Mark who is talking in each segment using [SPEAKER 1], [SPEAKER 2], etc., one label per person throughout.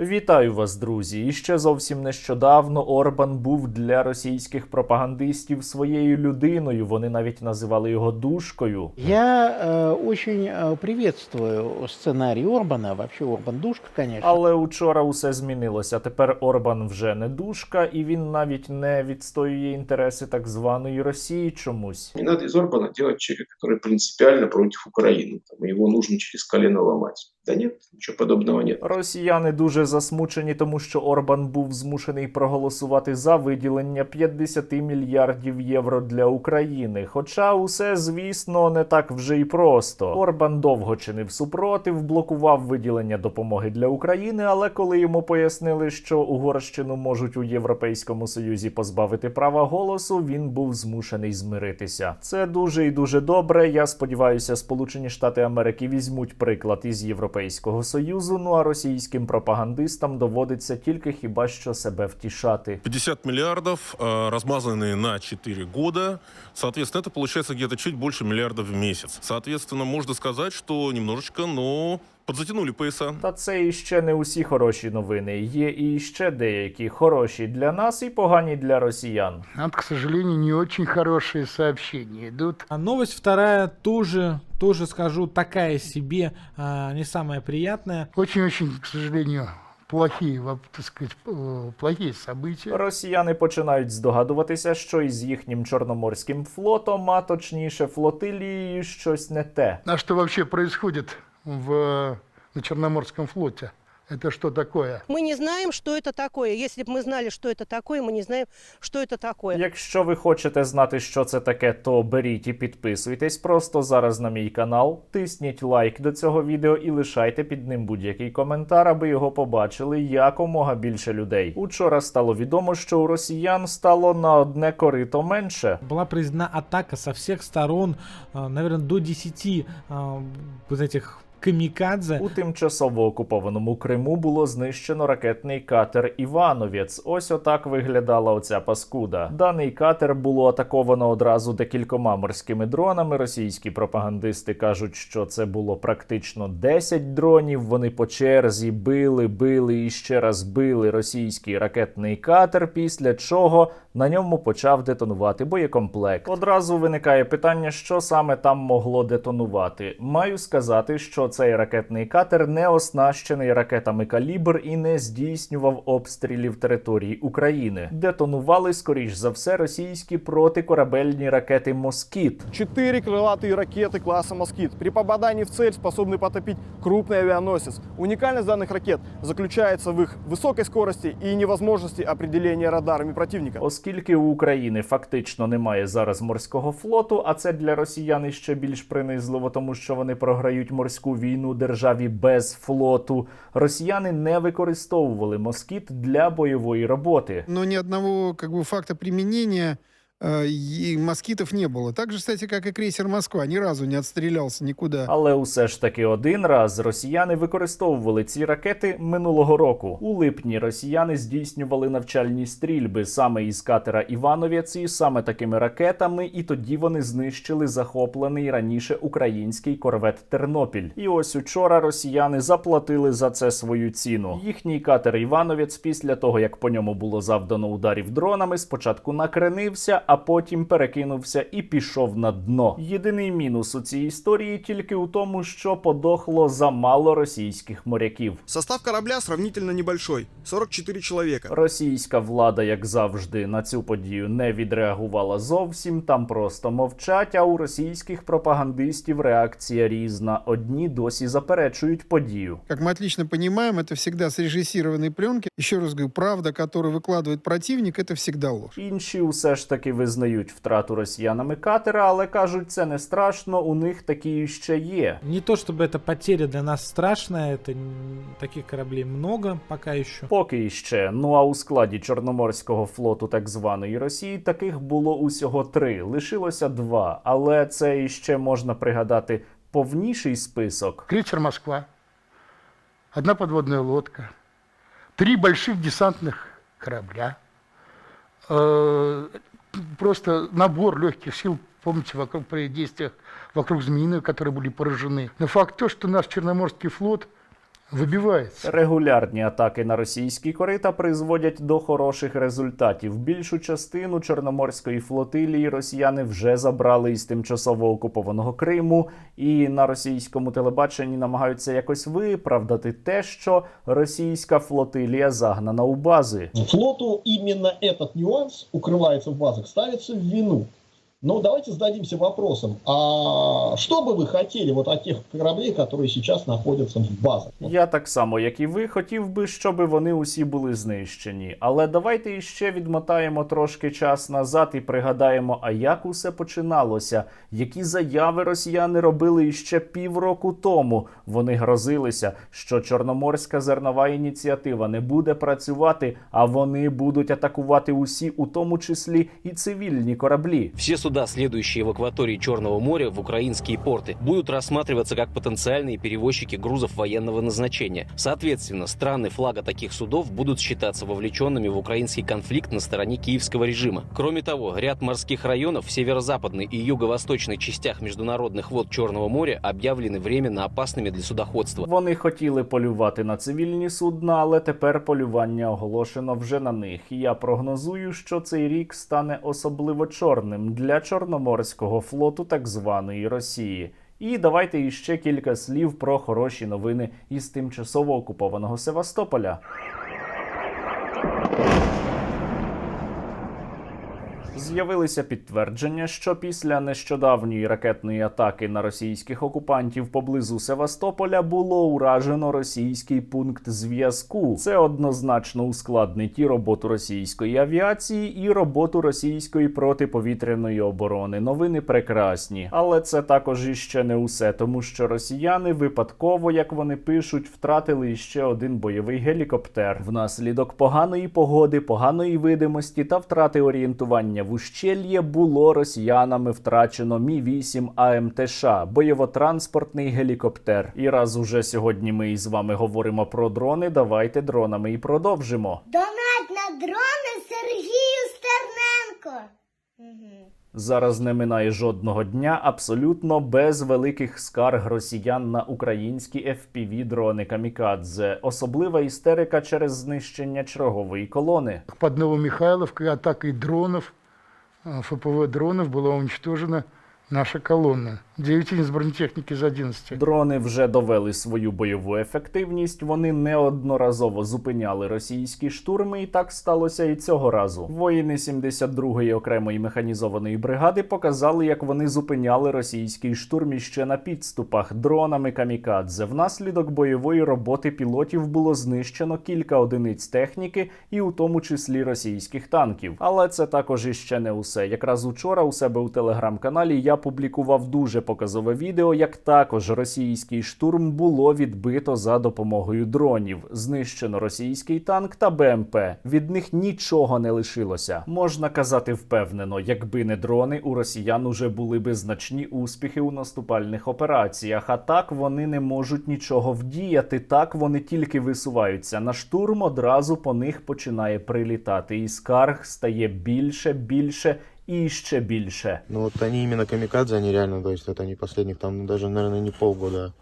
[SPEAKER 1] Вітаю вас, друзі! І ще зовсім нещодавно Орбан був для російських пропагандистів своєю людиною. Вони навіть називали його душкою.
[SPEAKER 2] Я э, очень э, приветствую сценарий Орбана, вообще Орбан душка, конечно.
[SPEAKER 1] Але учора усе змінилося. Тепер Орбан вже не душка, і він навіть не відстоює інтереси так званої Росії чомусь.
[SPEAKER 3] Не надо из Орбана делать человека, который принципиально против Украины. Там, и его нужно через колено ломать. Да нет, ничего подобного нет.
[SPEAKER 1] Росіяни дуже засмучені, тому що Орбан був змушений проголосувати за виділення 50 мільярдів євро для України. Хоча усе, звісно, не так вже й просто. Орбан довго чинив супротив, блокував виділення допомоги для України. Але коли йому пояснили, що Угорщину можуть у Європейському Союзі позбавити права голосу, він був змушений змиритися. Це дуже і дуже добре. Я сподіваюся, Сполучені Штати Америки візьмуть приклад із Європейського Союзу. Ну а російським пропагандистам доводиться тільки хіба що себе втішати.
[SPEAKER 4] 50 миллиардов, э, размазанные на 4 года. Соответственно, это получается где-то чуть больше миллиардов в месяц. Соответственно, можно сказать, что немножечко, но подзатянули пояса.
[SPEAKER 1] Та це іще не усі хороші новини. Є і ще деякі хороші для нас і погані для росіян.
[SPEAKER 5] Вот, к сожалению, не очень хорошие сообщения идут.
[SPEAKER 6] А новость вторая тоже, тоже скажу, такая себе, а, не самая приятная.
[SPEAKER 5] Очень-очень, к сожалению, плохие, вот, так сказать, э, плохие события.
[SPEAKER 1] Росіяни починають здогадуватися, що із їхнім чорноморським флотом, а точніше флотилією, щось не те.
[SPEAKER 5] А что вообще происходит в, на Черноморском флоте? Это что такое?
[SPEAKER 7] Мы не знаем, что это такое. Если бы мы знали, что это такое, мы не знаем, что это такое.
[SPEAKER 1] Якщо ви хочете знати, що це таке, то беріть і підписуйтесь просто зараз на мій канал, тисніть лайк до цього відео і лишайте під ним будь-який коментар, аби його побачили якомога більше людей. Учора стало відомо, що у росіян стало на одне корито менше.
[SPEAKER 6] Была произведена атака со всех сторон, наверное, до 10 а, камикадзе.
[SPEAKER 1] У тимчасово окупованому Криму було знищено ракетний катер Івановець. Ось отак виглядала оця паскуда. Даний катер було атаковано одразу декількома морськими дронами. Російські пропагандисти кажуть, що це було практично 10 дронів. Вони по черзі били, били і ще раз били російський ракетний катер. Після чого на ньому почав детонувати боєкомплект. Одразу виникає питання, що саме там могло детонувати. Маю сказати, що цей ракетний катер не оснащений ракетами калібр і не здійснював обстрілів території України. Детонували, скоріш за все, російські протикорабельні ракети Москіт.
[SPEAKER 8] Четыре крылатые ракеты класса «Москит». При попадании в цель способны потопить крупный авианосец. Уникальность данных ракет заключается в их высокой скорости и невозможности определения радарами противника.
[SPEAKER 1] Оскільки у України фактично немає зараз морського флоту, а це для росіян ще більш принизливо, тому що вони програють морську війну державі без флоту. Росіяни не використовували москіт для бойової роботи.
[SPEAKER 9] Ну ні одного как бы факта применения э, и москитов не было. Так же, кстати, как и крейсер Москва, ни разу не отстрелялся никуда.
[SPEAKER 1] Але усе ж таки один раз росіяни використовували ці ракети минулого року. У липні росіяни здійснювали навчальні стрільби саме із катера Івановець і саме такими ракетами, і тоді вони знищили захоплений раніше український корвет Тернопіль. І ось учора росіяни заплатили за це свою ціну. Їхній катер Івановець, після того як по ньому було завдано ударів дронами, спочатку накренився, а потім перекинувся і пішов на дно. Єдиний мінус у цій історії тільки у тому, що подохло замало російських моряків.
[SPEAKER 8] Состав корабля сравнительно небольшой – 44 человека.
[SPEAKER 1] Російська влада, як завжди, на цю подію не відреагувала зовсім. Там просто мовчать. А у російських пропагандистів реакція різна. Одні досі заперечують подію.
[SPEAKER 9] Как мы отлично понимаем, это всегда срежиссированные пленки. Еще раз говорю, правда, которую выкладывает противник, это всегда ложь.
[SPEAKER 1] Інші усе ж таки визнають втрату росіянами катера, але кажуть, це не страшно. У них такі ще є.
[SPEAKER 6] Не то чтобы эта потеря для нас страшная, это н- таких кораблей много пока еще.
[SPEAKER 1] Поки іще. Ну а у складі Чорноморського флоту так званої Росії таких було усього три. Лишилося два. Але це іще можна пригадати повніший список.
[SPEAKER 5] Крейсер Москва, одна подводная лодка, три больших десантных корабля, э, просто набор легких сил, помните, вокруг при действиях вокруг Змеиного, которые были поражены. Но факт то, что наш Черноморский флот выбивается.
[SPEAKER 1] Регулярні атаки на російські корита призводять до хороших результатів. Більшу частину чорноморської флотилії росіяни вже забрали із тимчасово окупованого Криму, і на російському телебаченні намагаються якось виправдати те, що російська флотилія загнана у бази.
[SPEAKER 10] Флоту именно этот нюанс укрывается в базах, ставится в вину. Но давайте зададимся вопросом, а что бы вы хотели вот от тех кораблей, которые сейчас находятся в базах? Вот
[SPEAKER 1] Я так само, як і ви, хотів би, щоб вони усі були знищені. Але давайте іще відмотаємо трошки час назад і пригадаємо, а як усе починалося, які заяви росіяни робили іще півроку тому. Вони грозилися, що Чорноморська зернова ініціатива не буде працювати, а вони будуть атакувати усі, у тому числі і цивільні кораблі.
[SPEAKER 11] Все суда, следующие в акватории Черного моря в украинские порты, будут рассматриваться как потенциальные перевозчики грузов военного назначения. Соответственно, страны флага таких судов будут считаться вовлеченными в украинский конфликт на стороне киевского режима. Кроме того, ряд морских районов в северо-западной и юго-восточной частях международных вод Черного моря объявлены временно опасными для судоходства.
[SPEAKER 1] Вони хотіли полювати на цивільні судна, але тепер полювання оголошено вже на них. І я прогнозую, що цей рік стане особливо чорним для Чорноморського флоту так званої Росії. І давайте іще кілька слів про хороші новини із тимчасово окупованого Севастополя. З'явилися підтвердження, що після нещодавньої ракетної атаки на російських окупантів поблизу Севастополя було уражено російський пункт зв'язку. Це однозначно ускладнить і роботу російської авіації, і роботу російської протиповітряної оборони. Новини прекрасні, але це також іще не усе, тому що росіяни випадково, як вони пишуть, втратили іще один бойовий гелікоптер внаслідок поганої погоди, поганої видимості та втрати орієнтування в ущельє було росіянами втрачено Мі 8 АМТШ, бойово-транспортний гелікоптер. І раз уже сьогодні ми із вами говоримо про дрони, давайте дронами і продовжимо.
[SPEAKER 12] Донать на дрони Сергію Стерненко.
[SPEAKER 1] Зараз не минає жодного дня абсолютно без великих скарг росіян на українські fpv дрони камікадзе. Особлива істерика через знищення чергової колони.
[SPEAKER 5] Под Новомихайловкой атакой дронов, э, ФПВ дронов была уничтожена наша колонна. 9 единиц бронетехники из 11.
[SPEAKER 1] Дрони вже довели свою бойову ефективність. Вони неодноразово зупиняли російські штурми, і так сталося і цього разу. Воїни 72-ї окремої механізованої бригади показали, як вони зупиняли російський штурм іще на підступах дронами камікадзе. Внаслідок бойової роботи пілотів було знищено кілька одиниць техніки, і у тому числі російських танків. Але це також іще не усе. Якраз учора у себе у телеграм-каналі я публікував дуже показове відео, як також російський штурм було відбито за допомогою дронів. Знищено російський танк та БМП. Від них нічого не лишилося. Можна казати впевнено, якби не дрони, у росіян уже були би значні успіхи у наступальних операціях. А так вони не можуть нічого вдіяти. Так вони тільки висуваються на штурм. Одразу по них починає прилітати, і скарг стає більше, більше і ще більше.
[SPEAKER 13] Ну вот они именно камикадзе, они реально, то есть это не последних, там даже, наверное, не полгода,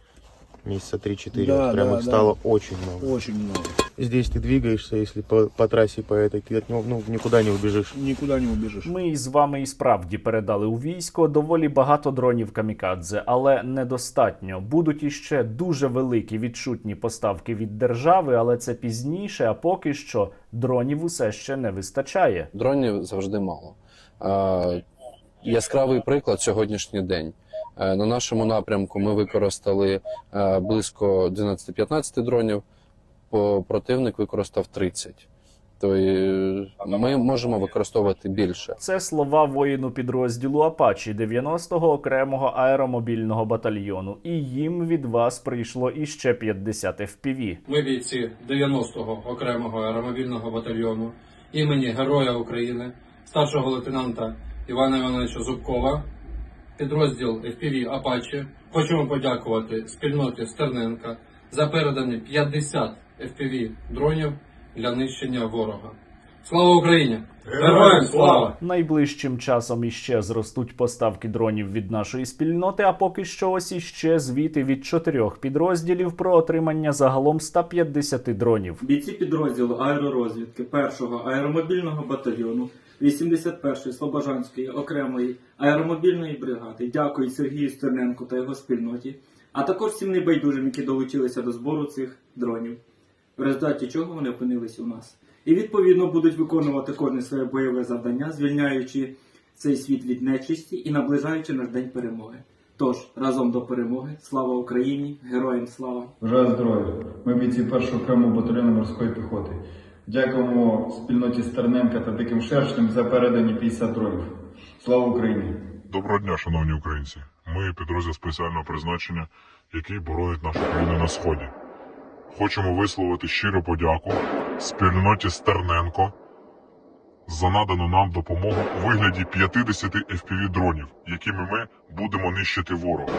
[SPEAKER 13] месяца 3-4.
[SPEAKER 10] Да,
[SPEAKER 13] Вот прям
[SPEAKER 10] да,
[SPEAKER 13] их
[SPEAKER 10] да.
[SPEAKER 13] стало очень много.
[SPEAKER 10] Очень много.
[SPEAKER 13] Здесь ты двигаешься, если по, по трассе по этой, ты от него ну, никуда не убежишь.
[SPEAKER 10] Никуда не убежишь.
[SPEAKER 1] Ми із вами і справді передали у військо доволі багато дронів камікадзе, але недостатньо. Будуть іще дуже великі відчутні поставки від держави, але це пізніше. А поки що дронів усе ще не вистачає.
[SPEAKER 14] Дронів завжди мало. Е, яскравий приклад сьогоднішній день. Е, на нашому напрямку ми використали е, близько 12-15 дронів, по противник використав 30. Тобто е, ми можемо використовувати більше.
[SPEAKER 1] Це слова воїну підрозділу Апачі 90-го окремого аеромобільного батальйону. І їм від вас прийшло іще 50 FPV.
[SPEAKER 15] Ми бійці 90-го окремого аеромобільного батальйону імені Героя України, старшого лейтенанта Івана Івановича Зубкова, підрозділ FPV Apache. Хочемо подякувати спільноті Стерненка за передані 50 FPV дронів для нищення ворога. Слава Україні! Героям слава!
[SPEAKER 1] Найближчим часом іще зростуть поставки дронів від нашої спільноти. А поки що ось іще звіти від чотирьох підрозділів про отримання загалом 150 дронів.
[SPEAKER 16] Бійці підрозділу аеророзвідки 1-го аеромобільного батальйону 81-ї Слобожанської окремої аеромобільної бригади дякують Сергію Стерненку та його спільноті, а також всім небайдужим, які долучилися до збору цих дронів, в результаті чого вони опинились у нас. І відповідно будуть виконувати кожне своє бойове завдання, звільняючи цей світ від нечисті і наближаючи наш день перемоги. Тож разом до перемоги, слава Україні, героям слава!
[SPEAKER 17] Бажаю здоров'я. Ми бійці першого окремого батальйону морської піхоти. Дякуємо спільноті Стерненка та Диким Шершнем за передані 50 дронів. Слава Україні!
[SPEAKER 18] Доброго дня, шановні українці. Ми підрозділ спеціального призначення, який боронить нашу країну на сході. Хочемо висловити щиру подяку спільноті Стерненко за надану нам допомогу у вигляді 50 FPV дронів, якими ми будемо нищити ворога.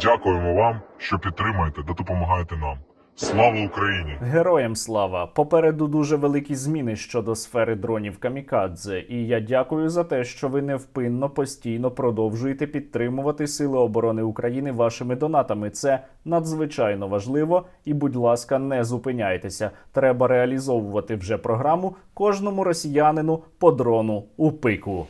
[SPEAKER 18] Дякуємо вам, що підтримуєте та допомагаєте нам. Слава Україні!
[SPEAKER 1] Героям слава! Попереду дуже великі зміни щодо сфери дронів Камікадзе. І я дякую за те, що ви невпинно постійно продовжуєте підтримувати Сили оборони України вашими донатами. Це надзвичайно важливо. І, будь ласка, не зупиняйтеся. Треба реалізовувати вже програму кожному росіянину по дрону у пику.